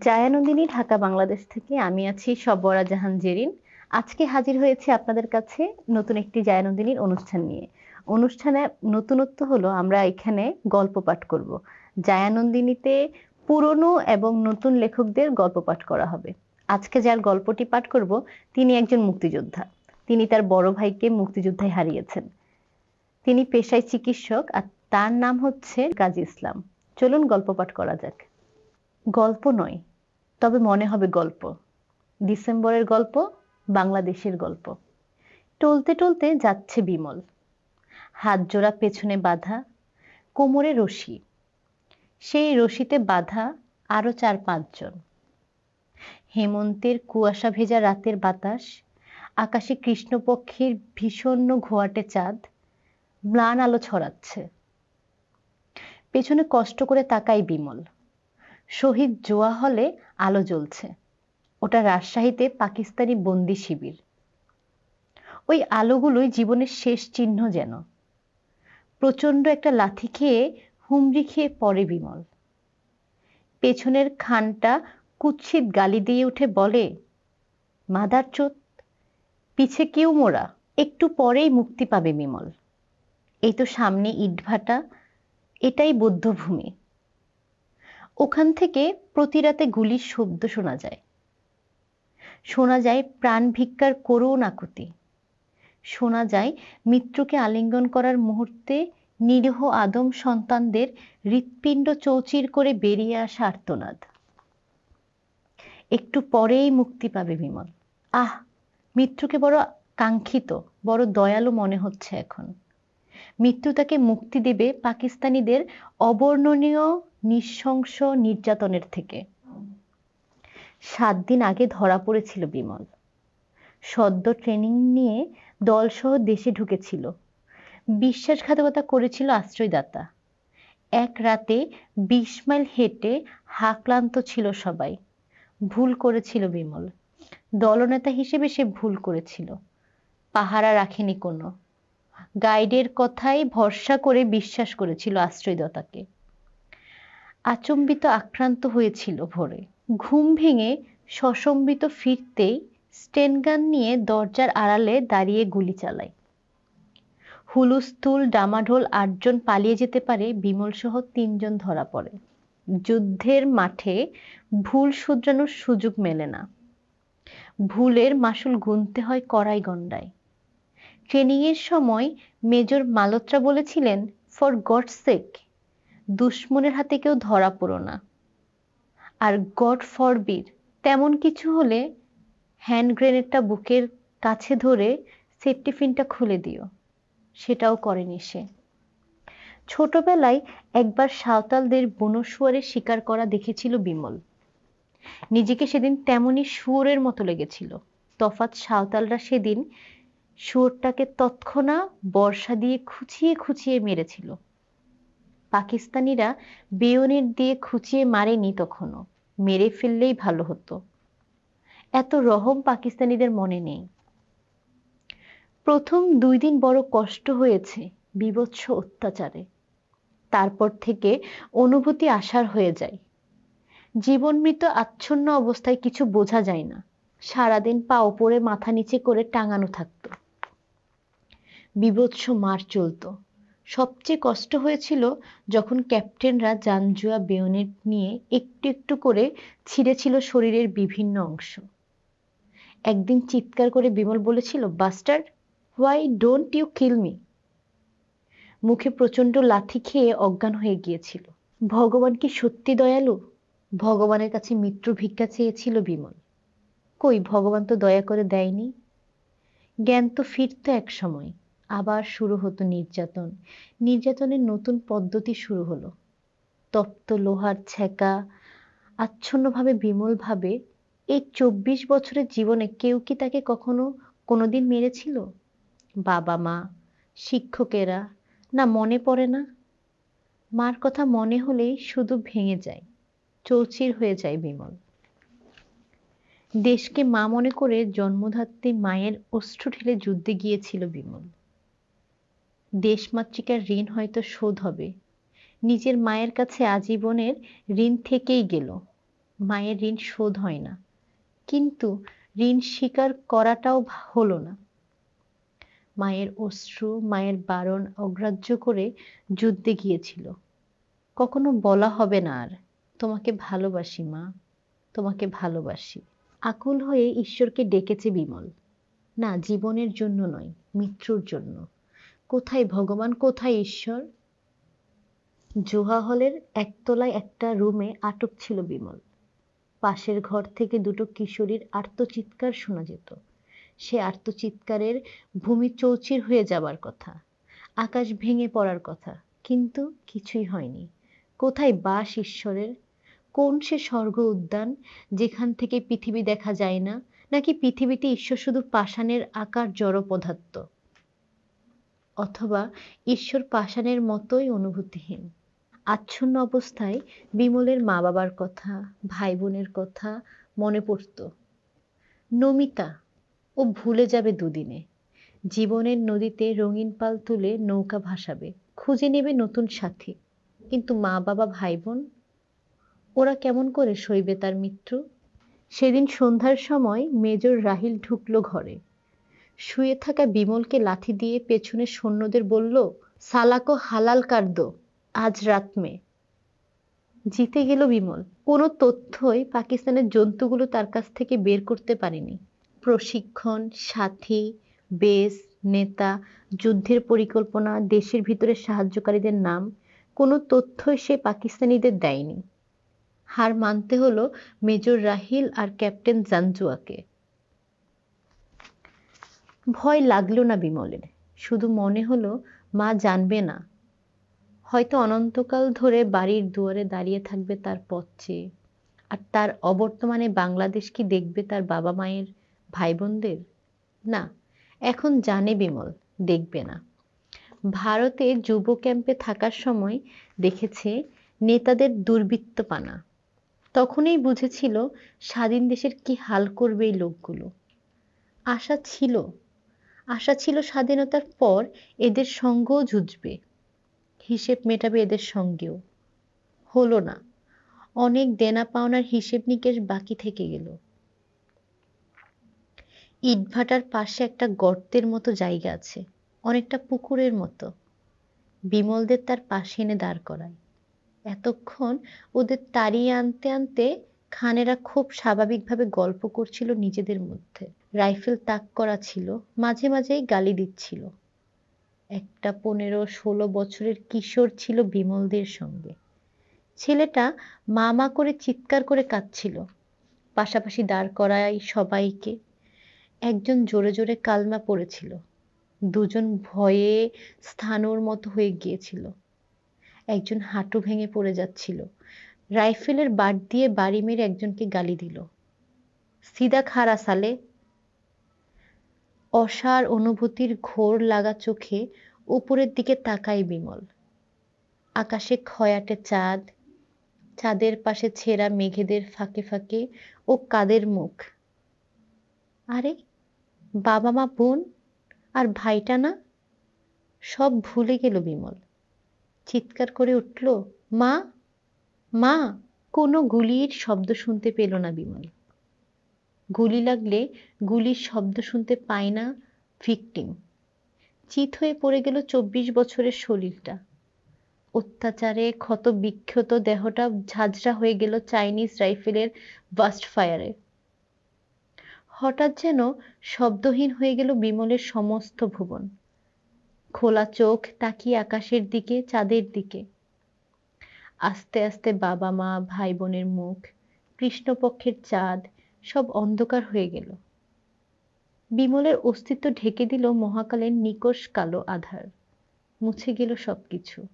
জায়ানন্দিনী ঢাকা, বাংলাদেশ থেকে আমি আছি সব্বরা জাহান জেরিন। আজকে হাজির হয়েছে আপনাদের কাছে নতুন একটি জায়ানন্দিনীর অনুষ্ঠান নিয়ে। অনুষ্ঠানে নতুনত্ব হলো আমরা এখানে গল্প পাঠ করব। জায়ানন্দিনীতে পুরনো এবং নতুন লেখকদের গল্প পাঠ করা হবে। আজকে যার গল্পটি পাঠ করব, তিনি একজন মুক্তিযোদ্ধা। তিনি তার বড় ভাইকে মুক্তিযোদ্ধায় হারিয়েছেন। তিনি পেশায় চিকিৎসক আর তার নাম হচ্ছে গাজী ইসলাম। চলুন গল্প পাঠ করা যাক। গল্প নয়, তবে মনে হবে গল্প। ডিসেম্বরের গল্প, বাংলাদেশের গল্প। টলতে টলতে যাচ্ছে বিমল। হাত জোড়া পেছনে বাঁধা, কোমরে রশি। সেই রশিতে বাঁধা আরও চার পাঁচজন। হেমন্তের কুয়াশা ভেজা রাতের বাতাস, আকাশে কৃষ্ণপক্ষের ভীষণ ঘোয়াটে চাঁদ, ম্লান আলো ছড়াচ্ছে। পেছনে কষ্ট করে তাকাই বিমল। শহীদ জোয়া হলে আলো জ্বলছে। ওটা রাজশাহীতে পাকিস্তানি বন্দি শিবির। ওই আলোগুলোই জীবনের শেষ চিহ্ন যেন। প্রচণ্ড একটা লাথি খেয়ে হুমড়ি খেয়ে পড়ে বিমল। পেছনের খানটা কুৎসিত গালি দিয়ে উঠে বলে, মাদার চোত, পিছে কেউ মোরা, একটু পরেই মুক্তি পাবে বিমল। এই তো সামনে ইটভাটা, এটাই বৌদ্ধভূমি। ওখান থেকে প্রতি রাতে গুলির শব্দ শোনা যায়। শোনা যায় প্রাণ ভিক্ষার করুণ আকুতি শোনা যায় মিত্রকে আলিঙ্গন করার মুহূর্তে নিরীহ আদম সন্তানদের হৃৎপিণ্ড চৌচির করে বেরিয়ে আসা আর্তনাদ। একটু পরেই মুক্তি পাবে বিমল। আহ, মিত্রকে বড় কাঙ্ক্ষিত, বড় দয়ালু মনে হচ্ছে এখন। মৃত্যু তাকে মুক্তি দেবে পাকিস্তানিদের অবর্ণনীয় নৃশংস নির্যাতনের থেকে। সাত দিন আগে ধরা পড়েছিল বিমল। সদ্য ট্রেনিং নিয়ে দলসহ দেশে ঢুকেছিল। বিশ্বাসঘাতকতা করেছিল আশ্রয়দাতা। এক রাতে বিশ মাইল হেঁটে হাক্লান্ত ছিল সবাই। ভুল করেছিল বিমল। দলনেতা হিসেবে সে ভুল করেছিল। পাহারা রাখেনি কোনো। গাইডের কথাই ভরসা করে বিশ্বাস করেছিল আশ্রয়দাতাকে। আচম্বিত আক্রান্ত হয়েছিল ভোরে। ঘুম ভেঙে সসম্বিত ফিরতেই স্টেনগান নিয়ে দরজার আড়ালে দাঁড়িয়ে গুলি চালায়। হুলুস্থুল, ডামাঢোল আটজন পালিয়ে যেতে পারে বিমল সহ তিনজন ধরা পড়ে। যুদ্ধের মাঠে ভুল শুধরানোর সুযোগ মেলে না। ভুলের মাসুল গুনতে হয় কড়াই গন্ডায় ট্রেনিংয়ের সময় মেজর মালত্রা বলেছিলেন, ফর গড সেক। দুশ্মনের হাতে কেউ ধরা পড়ো না। আর গড ফরবির তেমন কিছু হলে হ্যান্ড গ্রেনেডটা বুকের কাছে ধরে সেফটি ফিনটা খুলে দিও। সেটাও করেনি সে। ছোটবেলায় একবার সাঁওতালদের বনশুয়ারে শিকার করা দেখেছিল বিমল। নিজেকে সেদিন তেমনই শুয়োরের মতো লেগেছিল। তফাৎ সাঁওতালরা সেদিন শুয়োরটাকে তৎক্ষণা বর্ষা দিয়ে খুঁচিয়ে খুঁচিয়ে মেরেছিল। পাকিস্তানিরা বেয়নের দিয়ে খুঁচিয়ে মারেনি তখনও। মেরে ফেললেই ভালো হতো। এত রহম পাকিস্তানিদের মনে নেই। প্রথম দুই দিন বড় কষ্ট হয়েছে বিভৎস অত্যাচারে। তারপর থেকে অনুভূতি আসার হয়ে যায়। জীবন মৃত আচ্ছন্ন অবস্থায় কিছু বোঝা যায় না। সারাদিন পা ওপরে মাথা নিচে করে টাঙানো থাকতো। বিভৎস মার চলতো। সবচেয়ে কষ্ট হয়েছিল যখন ক্যাপ্টেনরা জানজুয়া বেয়নেট নিয়ে একটু একটু করে ছিঁড়েছিল শরীরের বিভিন্ন অংশ। একদিন চিৎকার করে বিমল বলেছিল, buster, why don't you kill me? মুখে প্রচণ্ড লাথি খেয়ে অজ্ঞান হয়ে গিয়েছিল। ভগবান কি সত্যি দয়ালু? ভগবানের কাছে মিত্র ভিক্ষা চেয়েছিল বিমল। কই, ভগবান তো দয়া করে দেয়নি? জ্ঞান তো ফিরতো এক সময়। আবার শুরু হতো নির্যাতন। নির্যাতনের নতুন পদ্ধতি শুরু হলো। তপ্ত লোহার ছ্যাঁকা আচ্ছন্নভাবে বিমল ভাবে এই চব্বিশ বছরের জীবনে কেউ কি তাকে কখনো কোনোদিন মেরেছিল? বাবা মা, শিক্ষকেরা, না মনে পড়ে না? মার কথা মনে হলেই শুধু ভেঙে যায়, চৌচির হয়ে যায় বিমল। দেশকে মা মনে করে জন্মধাত্রী মায়ের অশ্রু ঠেলে যুদ্ধে গিয়েছিল বিমল। দেশমাতৃকার ঋণ হয়তো শোধ হবে। নিজের মায়ের কাছে আজীবনের ঋণ থেকেই গেল। মায়ের ঋণ শোধ হয় না। কিন্তু ঋণ স্বীকার করাটাও হলো না। মায়ের অশ্রু, মায়ের বারণ অগ্রাহ্য করে যুদ্ধে গিয়েছিল। কখনো বলা হবে না আর, তোমাকে ভালোবাসি মা, তোমাকে ভালোবাসি। আকুল হয়ে ঈশ্বরকে ডেকেছে বিমল। না, জীবনের জন্য নয়, মৃত্যুর জন্য। কোথায় ভগবান, কোথায় ঈশ্বর? জোহা হলের একতলায় একটা রুমে আটক ছিল বিমল। পাশের ঘর থেকে দুটো কিশোরীর আর্তচিৎকার শোনা যেত। সে আর্তচিৎকারের ভূমি চৌচির হয়ে যাবার কথা, আকাশ ভেঙে পড়ার কথা, কিন্তু কিছুই হয়নি। কোথায় বাস ঈশ্বরের? কোন সে স্বর্গ উদ্যান যেখান থেকে পৃথিবী দেখা যায় না, নাকি পৃথিবীতে ঈশ্বর শুধু পাষাণের আকার জড় পদার্থ অথবা ঈশ্বর পাষাণের মতোই অনুভূতিহীন। আচ্ছন্ন অবস্থায় বিমলের মা বাবার কথা ভাই বোনের কথা মনে পড়ত। নমিতা, ও ভুলে যাবে দুদিনে। জীবনের নদীতে রঙিন পাল তুলে নৌকা ভাসাবে। খুঁজে নেবে নতুন সাথী। কিন্তু মা বাবা ভাই বোন ওরা কেমন করে সইবে তার মৃত্যু সেদিন সন্ধ্যার সময় মেজর রাহিল ঢুকলো ঘরে। শুয়ে থাকা বিমলকে লাঠি দিয়ে পেছনে সৈন্যদের বলল, সালাকো হালাল কার্দ, আজ রাত মে। জিতে গেল বিমল। কোনো তথ্যই পাকিস্তানের জন্তুগুলো তার কাছ থেকে বের করতে পারেনি। প্রশিক্ষণ, সাথী, বেস, নেতা, যুদ্ধের পরিকল্পনা, দেশের ভিতরে সাহায্যকারীদের নাম, কোনো তথ্যই সে পাকিস্তানিদের দেয়নি। হার মানতে হলো মেজর রাহিল আর ক্যাপ্টেন জানজুয়াকে। ভয় লাগল না বিমলের। শুধু মনে হলো, মা জানবে না। হয়তো অনন্তকাল ধরে বাড়ির দুয়ারে দাঁড়িয়ে থাকবে তার পথ চেয়ে। আর তার অবর্তমানে বাংলাদেশ কি দেখবে তার বাবা মায়ের ভাই বোনদের না, এখন জানে বিমল, দেখবে না। ভারতে যুব ক্যাম্পে থাকার সময় দেখেছে নেতাদের দুর্বৃত্তপানা। তখনই বুঝেছিল স্বাধীন দেশের কি হাল করবে এই লোকগুলো। আশা ছিল আশা ছিল স্বাধীনতার পর এদের সঙ্গও ঝুঁজবে হিসেব মেটাবে এদের সঙ্গেও। হলো না, অনেক দেনা পাওনার হিসেব নিকেশ বাকি থেকে গেল। ইটভাটার পাশে একটা গর্তের মতো জায়গা আছে, অনেকটা পুকুরের মতো। বিমলদের তার পাশে এনে দাঁড় করায়। এতক্ষণ ওদের তাড়িয়ে আনতে আনতে খানেরা খুব স্বাভাবিকভাবে গল্প করছিল নিজেদের মধ্যে। রাইফেল তাক করা ছিল, মাঝে মাঝেই গালি দিচ্ছিল। একটা পনেরো ষোলো বছরের কিশোর ছিল বিমলদের সঙ্গে। ছেলেটা মা মা করে চিৎকার করে কাঁদছিল, পাশাপাশি দাঁড় করায় সবাইকে। একজন জোরে জোরে কালমা পড়েছিল, দুজন ভয়ে স্থানুর মতো হয়ে গিয়েছিল। একজন হাঁটু ভেঙে পড়ে যাচ্ছিল রাইফেলের বাট দিয়ে বাড়ি মেরে একজনকে গালি দিল। সিদা খারা সালে অসার অনুভূতির ঘোর লাগা চোখে উপরের দিকে তাকাই বিমল। আকাশে খয়াটে চাঁদ, চাঁদের পাশে ছেঁড়া মেঘেদের ফাঁকে ফাঁকে ও কাদের মুখ। আরে, বাবা মা, বোন আর ভাইটা না? সব ভুলে গেল বিমল। চিৎকার করে উঠল, মা মা, কোনো গুলির শব্দ শুনতে পেল না বিমল। গুলি লাগলে গুলির শব্দ শুনতে পায় না ভিকটিম চিত হয়ে পড়ে গেল চব্বিশ বছরের শরীরটা। অত্যাচারে ক্ষত বিক্ষত দেহটা ঝাঁঝরা হয়ে গেল চাইনিজ রাইফেলের বাস্ট ফায়ারে। হঠাৎ যেন শব্দহীন হয়ে গেল বিমলের সমস্ত ভুবন। খোলা চোখ, তাকিয়ে আকাশের দিকে, চাঁদের দিকে। আস্তে আস্তে বাবা মা ভাই বোনের মুখ, কৃষ্ণপক্ষের চাঁদ, সব অন্ধকার হয়ে গেল। বিমলের অস্তিত্ব ঢেকে দিল মহাকালের নিকষ কালো আধার। মুছে গেল সবকিছু।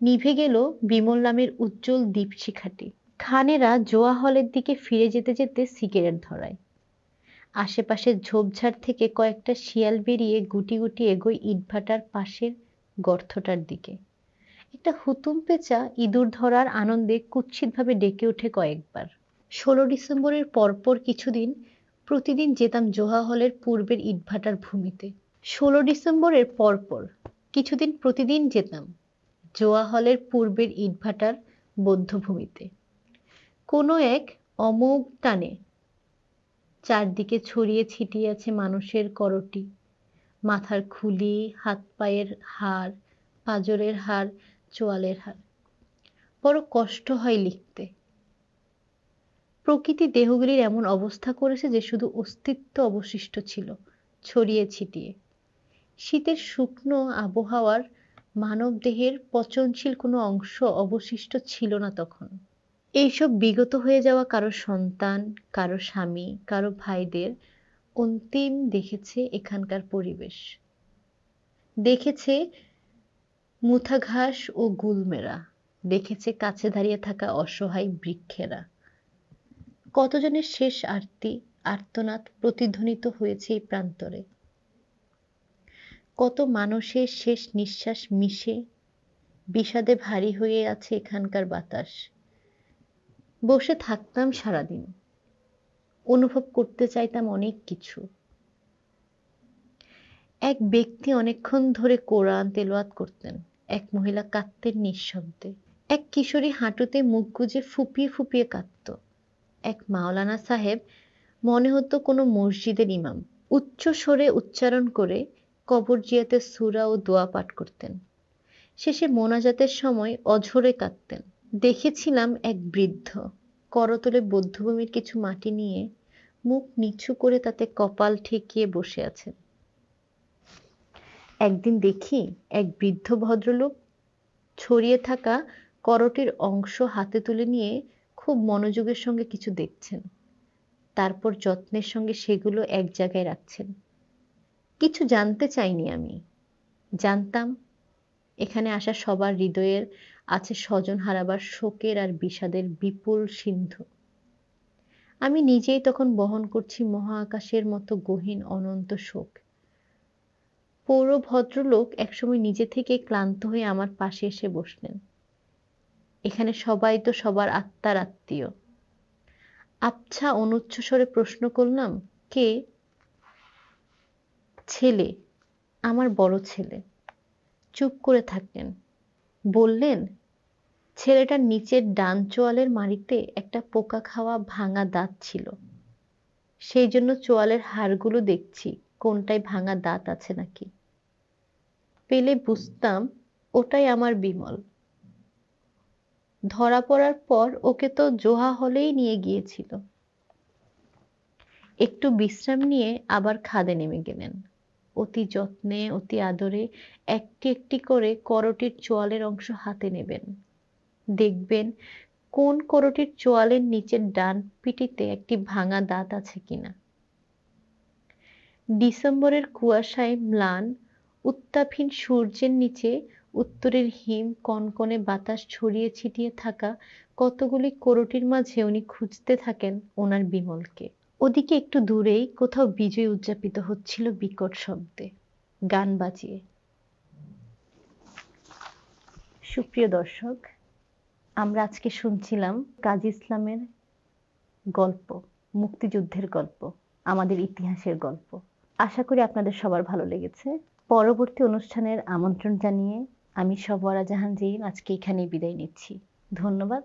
নিভে গেল বিমল নামের উজ্জ্বল দীপশিখাটি। খানেরা জোয়া হলের দিকে ফিরে যেতে যেতে সিগারেট ধরায়। আশেপাশের ঝোপঝাড় থেকে কয়েকটা শিয়াল বেরিয়ে গুটি গুটি এগোয় ইটভাটার পাশের গর্তটার দিকে। একটা হুতুম পেঁচা ইঁদুর ধরার আনন্দে কুৎসিতভাবে ডেকে ওঠে কয়েকবার। ষোলো ডিসেম্বরের পরপর কিছুদিন প্রতিদিন যেতাম জোহা হলের পূর্বের ইটভাটার ভূমিতে। ষোলো ডিসেম্বরের পরপর কিছুদিন প্রতিদিন যেতাম জোয়া হলের পূর্বের ইটভাটার বৌদ্ধভূমিতে কোনো এক অমোঘ টানে চারদিকে ছড়িয়ে ছিটিয়ে আছে মানুষের করটি। মাথার খুলি, হাত পায়ের হাড়, পাঁজরের হাড় চোয়ালের হাড় বড় কষ্ট হয় লিখতে। প্রকৃতি দেহগুলির এমন অবস্থা করেছে যে শুধু অস্তিত্ব অবশিষ্ট ছিল, ছড়িয়ে ছিটিয়ে। শীতের শুকনো আবহাওয়ার মানব দেহের পচনশীল কোনো অংশ অবশিষ্ট ছিল না তখন। এইসব বিগত হয়ে যাওয়া কারও সন্তান, কারও স্বামী, কারও ভাইদের অন্তিম দেখেছে এখানকার পরিবেশ। দেখেছে মুথা ঘাস ও গুলমেরা দেখেছে কাছে দাঁড়িয়ে থাকা অসহায় বৃক্ষেরা। কতজনের শেষ আরতি, আর্তনাদ প্রতিধ্বনিত হয়েছে এই প্রান্তরে? কত মানুষের শেষ নিঃশ্বাস মিশে, বিষাদে ভারী হয়ে আছে এখানকার বাতাস। বসে থাকতাম সারাদিন, অনুভব করতে চাইতাম অনেক কিছু। এক ব্যক্তি অনেকক্ষণ ধরে কোরআন তেলাওয়াত করতেন। এক মহিলা কাঁদতেন নিঃশব্দে। এক কিশোরী হাঁটুতে মুখ গুজে ফুপিয়ে ফুপিয়ে কাঁদত। এক মাওলানা সাহেব মনে হতো কোনো মসজিদের ইমাম। উচ্চ স্বরে উচ্চারণ করে কবর জিয়াতে সুরা ও দোয়া পাঠ করতেন। শেষে মোনাজাতের সময় অঝরে কাঁদতেন। দেখেছিলাম এক বৃদ্ধ করতলে বৌদ্ধভূমির কিছু মাটি নিয়ে মুখ নিচু করে তাতে কপাল ঠেকিয়ে বসে আছেন। একদিন দেখি এক বৃদ্ধ ভদ্রলোক ছড়িয়ে থাকা করটির অংশ হাতে তুলে নিয়ে খুব মনোযোগের সঙ্গে কিছু দেখছেন। তারপর যত্নের সঙ্গে সেগুলো এক জায়গায় রাখছেন। কিছু জানতে চাইনি আমি। জানতাম, এখানে আসা সবার হৃদয়ের আছে স্বজন হারাবার শোকের আর বিষাদের বিপুল সিন্ধু। আমি নিজেই তখন বহন করছি মহাকাশের মতো গহীন অনন্ত শোক। পৌর ভদ্রলোক একসময় নিজে থেকে ক্লান্ত হয়ে আমার পাশে এসে বসলেন। এখানে সবাই তো সবার আত্মার আত্মীয়। আবছা অনুচ্চ স্বরে প্রশ্ন করলাম, কে? ছেলে, আমার বড় ছেলে। চুপ করে থাকলেন। বললেন, ছেলেটার নিচের ডান চোয়ালের মাড়িতে একটা পোকা খাওয়া ভাঙা দাঁত ছিল। সেই জন্য চোয়ালের হাড়গুলো দেখছি। কোনটায় ভাঙা দাঁত আছে নাকি? পেলে বুঝতাম ওটাই আমার বিমল। ধরা পড়ার পর ওকে তো জোহা হলেই নিয়ে গিয়েছিল। একটু বিশ্রাম নিয়ে আবার খাদে নেমে গেলেন। অতি যত্নে, অতি আদরে একটি একটি করে করটির চোয়ালের অংশ হাতে নেবেন। দেখবেন কোন করটির চোয়ালের নিচের ডান পিটিতে একটি ভাঙা দাঁত আছে কিনা। ডিসেম্বরের কুয়াশায় ম্লান, উত্তাপহীন সূর্যের নিচে উত্তরের হিম কনকনে বাতাস ছড়িয়ে ছিটিয়ে থাকা কতগুলি করটির মাঝে উনি খুঁজতে থাকেন ওনার বিমলকে। ওদিকে একটু দূরেই কোথাও বিজয় উদযাপিত হচ্ছিল বিকট শব্দে। গান বাজিয়ে। সুপ্রিয় দর্শক, আমরা আজকে শুনছিলাম কাজী ইসলামের গল্প, মুক্তিযুদ্ধের গল্প, আমাদের ইতিহাসের গল্প। আশা করি আপনাদের সবার ভালো লেগেছে। পরবর্তী অনুষ্ঠানের আমন্ত্রণ জানিয়ে আমি সবরা জাহান জেইন আজকে এখানেই বিদায় নিচ্ছি। ধন্যবাদ।